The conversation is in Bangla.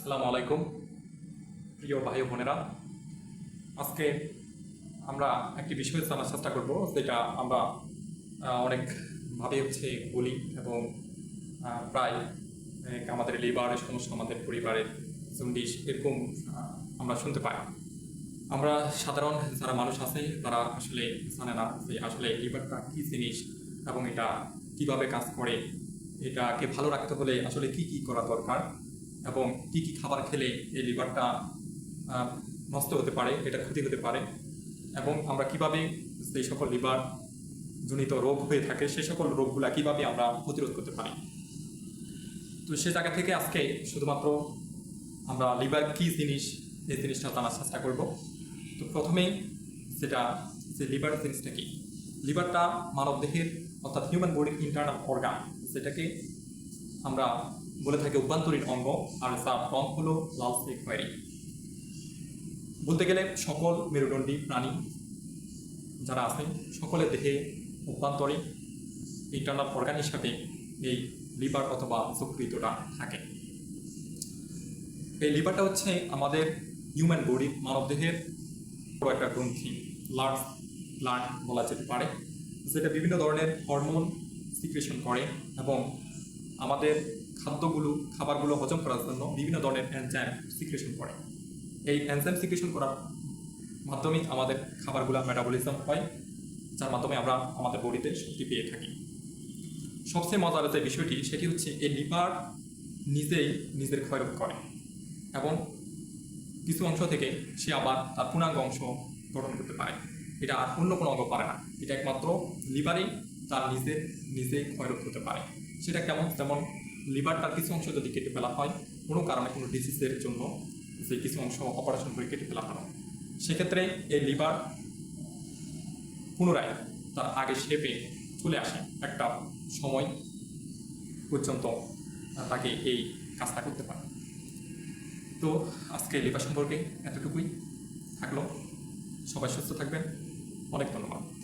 আসসালামু আলাইকুম, প্রিয় ভাই বোনেরা। আজকে আমরা একটি বিষয় জানার চেষ্টা করব, যেটা আমরা অনেকভাবে হচ্ছে বলি এবং প্রায় আমাদের লিভারের সমস্যা আমাদের পরিবারের জন্ডিস এরকম আমরা শুনতে পাই। আমরা সাধারণ যারা মানুষ আছে, তারা আসলে জানে না যে আসলে লিভারটা কী জিনিস এবং এটা কীভাবে কাজ করে, এটাকে ভালো রাখতে হলে আসলে কি কি করা দরকার। এবং কি কি খাবার খেলে এই লিভারটা নষ্ট হতে পারে, এটা ক্ষতি হতে পারে এবং আমরা কীভাবে সেই সকল লিভার জনিত রোগ হয়ে থাকে সেই সকল রোগগুলা কীভাবে আমরা প্রতিরোধ করতে পারি? তো সে জায়গা থেকে আজকে শুধুমাত্র আমরা লিভার কি জিনিস, এই জিনিসটা জানার চেষ্টা করব। তো প্রথমেই যেটা, যে লিভার জিনিসটা কি? লিভারটা মানব দেহের অর্থাৎ হিউম্যান বডির ইন্টারনাল অর্গান যেটাকে আমরা বলে থাকে অভ্যন্তরীণ অঙ্গ, আর তার রং হলো লালচে খয়েরি বলতে গেলে সকল মেরুদণ্ডী প্রাণী যারা আছে, সকলের দেহে অভ্যন্তরে ইন্টারনাল অর্গান হিসাবে এই লিভার অথবা যকৃতটা থাকে। এই লিভারটা হচ্ছে আমাদের হিউম্যান বডি মানব দেহের বড় একটা গ্রন্থি লার্জ ব্লাড বলা যেতে পারে, যেটা বিভিন্ন ধরনের হরমোন সিক্রেশন করে এবং আমাদের খাদ্যগুলো, খাবারগুলো হজম করার জন্য বিভিন্ন ধরনের এনজাইম সিক্রেশন করে। এই এনজাইম সিক্রেশন করার মাধ্যমে আমাদের খাবারগুলো মেটাবলিজম হয়, যার মাধ্যমে আমরা আমাদের বডিতে শক্তি পেয়ে থাকি। সবচেয়ে মজার যে বিষয়টি, সেটি হচ্ছে এই লিভার নিজেই নিজের ক্ষয়রোধ করে এবং কিছু অংশ থেকে সে আবার তার পূর্ণাঙ্গ অংশ গঠন করতে পারে। এটা আর অন্য কোনো অঙ্গ পারে না। এটা একমাত্র লিভারেই তার নিজে নিজেই ক্ষয়রোধ করতে পারে। সেটা কেমন? যেমন লিভারটার কিছু অংশ যদি কেটে ফেলা হয়, কোনো কারণে কোনো ডিজিজের জন্য যে কিছু অংশ অপারেশন করে কেটে ফেলা হলো সেক্ষেত্রে এই লিভার পুনরায় তার আগে শেপে চলে আসে। একটা সময় পর্যন্ত তাকে এই কাজটা করতে পারে। তো আজকে লিভার সম্পর্কে এতটুকুই থাকল। সবাই সুস্থ থাকবেন। অনেক ধন্যবাদ।